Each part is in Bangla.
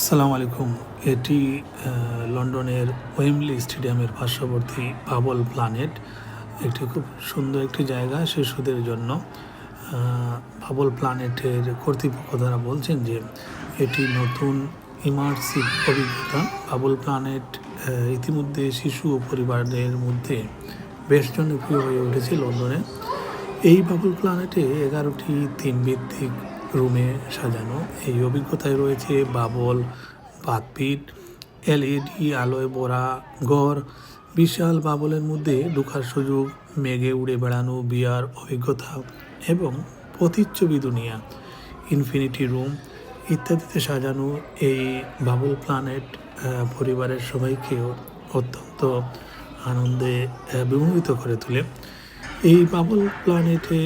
আসসালামু আলাইকুম। এটি লন্ডনের ওয়েমলি স্টেডিয়ামের পার্শ্ববর্তী বাবল প্ল্যানেট একটি খুব সুন্দর একটি জায়গা শিশুদের জন্য। বাবল প্ল্যানেটের কর্তৃপক্ষ দ্বারা বলছেন যে, এটি নতুন ইমার্সিভ অভিজ্ঞতা। বাবল প্ল্যানেট ইতিমধ্যে শিশু ও পরিবারদের মধ্যে বেশ জনপ্রিয় হয়ে উঠেছে লন্ডনে। এই বাবল প্ল্যানেটে এগারোটি থিম ভিত্তিক রুমে সাজানো। এই অভিজ্ঞতায় রয়েছে বাবল বাতপিট এলইডি আলোয় ভরা ঘর বিশাল বাবলের মধ্যে ঢোকার সুযোগ মেঘে উড়ে বেড়ানো বিয়ার অভিজ্ঞতা এবং প্রতিচ্ছবি দুনিয়া ইনফিনিটি রুম ইত্যাদিতে সাজানো এই বাবল প্ল্যানেট পরিবারের সবাইকেও অত্যন্ত আনন্দে বিমোহিত করে তোলে। এই বাবল প্ল্যানেটে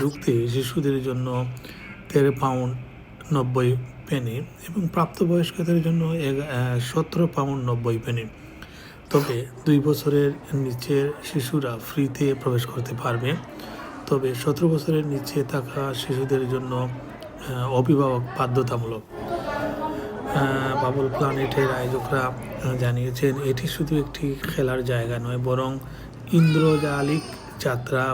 ঢুকতে শিশুদের জন্য তেরো পাউন্ড নব্বই পেনি এবং প্রাপ্তবয়স্কদের জন্য সতেরো পাউন্ড নব্বই পেনি তবে দুই বছরের নিচের শিশুরা ফ্রিতে প্রবেশ করতে পারবে। তবে সতেরো বছরের নিচে থাকা শিশুদের জন্য অভিভাবক বাধ্যতামূলক। বাবল প্ল্যানেটের আয়োজকরা জানিয়েছেন, এটি শুধু একটি খেলার জায়গা নয়, বরং ইন্দ্রজালিক যাত্রা,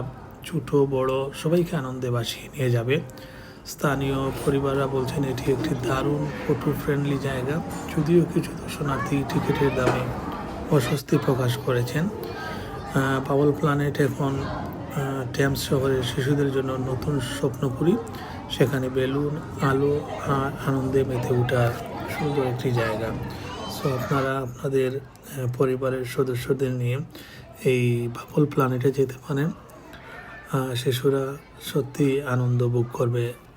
ছোট, বড়, সবাইকে আনন্দে বাসিয়ে নিয়ে যাবে। স্থানীয় পরিবাররা বলছেন এটি একটি দারুণ ফটো ফ্রেন্ডলি জায়গা। যদিও কিছু দর্শনার্থী টিকিটের দামে অস্বস্তি প্রকাশ করেছেন। পাওয়াল প্ল্যানেট এখন টেমস শহরের শিশুদের জন্য নতুন স্বপ্নপুরী। সেখানে বেলুন, আলো আনন্দে মেতে ওঠার সুন্দর একটি জায়গা। সো আপনারা আপনাদের পরিবারের সদস্যদের নিয়ে এই বাবল প্ল্যানেটে যেতে পারেন। শিশুরা সত্যি আনন্দ ভোগ করবে।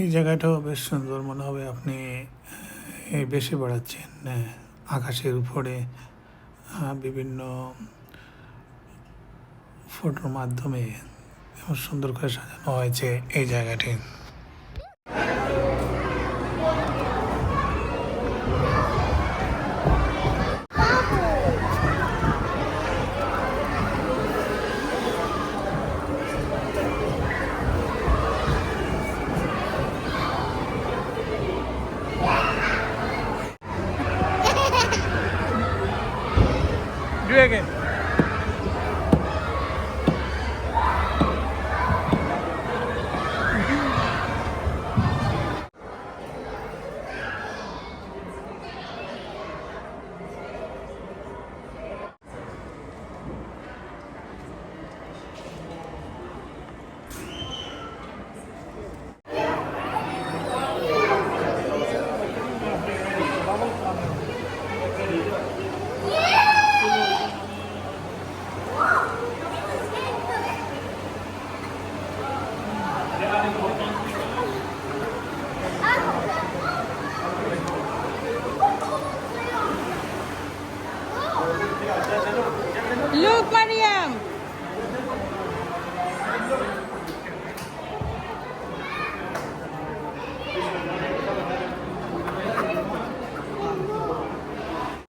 এই জায়গাটাও বেশ সুন্দর মনে হবে আপনি বেশি বেড়াচ্ছেন আকাশের উপরে বিভিন্ন ফটোর মাধ্যমে সুন্দর করে সাজানো হয়েছে এই জায়গাটি। ड्रैगन